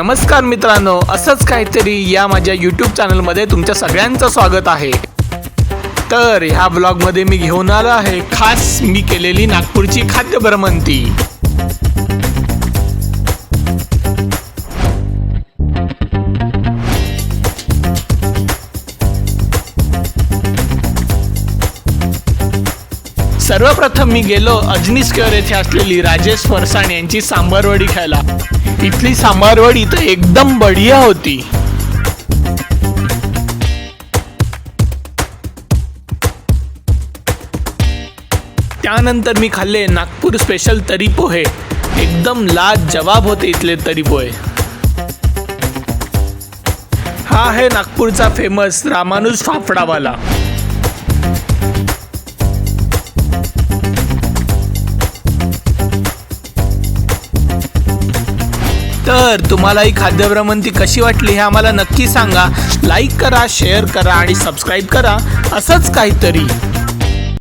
नमस्कार मित्रांनो असंच काहीतरी या माझ्या यूट्यूब चॅनलमध्ये तुमच्या सगळ्यांचं स्वागत आहे. तर ह्या ब्लॉगमध्ये मी घेऊन आलो आहे खास मी केलेली नागपूरची खाद्य भ्रमंती सर्वप्रथम मी गेलो अजनी स्क्वेअर येथे असलेली राजेश फरसाण यांची सांबारवडी खायला. इथली सांबारवडी तर एकदम बढिया होती. त्यानंतर मी खाल्ले नागपूर स्पेशल तरी पोहे. एकदम लाज जवाब होते इथले तरी पोहे. हा आहे नागपूरचा फेमस रामानुज फाफडावाला. तर तुम्हाला ही खाद्यभ्रमंती कशी वाटली हे आम्हाला नक्की सांगा. लाईक करा शेअर करा आणि सबस्क्राईब करा. असंच काहीतरी.